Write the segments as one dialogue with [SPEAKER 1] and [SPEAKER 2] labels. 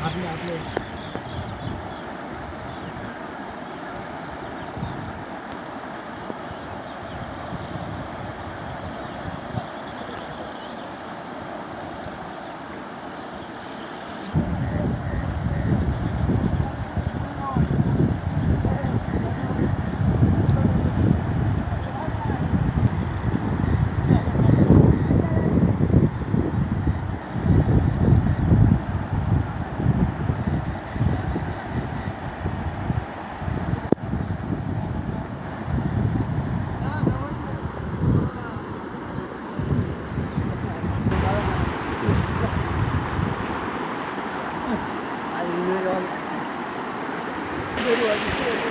[SPEAKER 1] आपले आपले Thank you.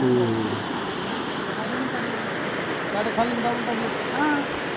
[SPEAKER 1] 음.
[SPEAKER 2] 나도 관심 가본다고.
[SPEAKER 1] 아.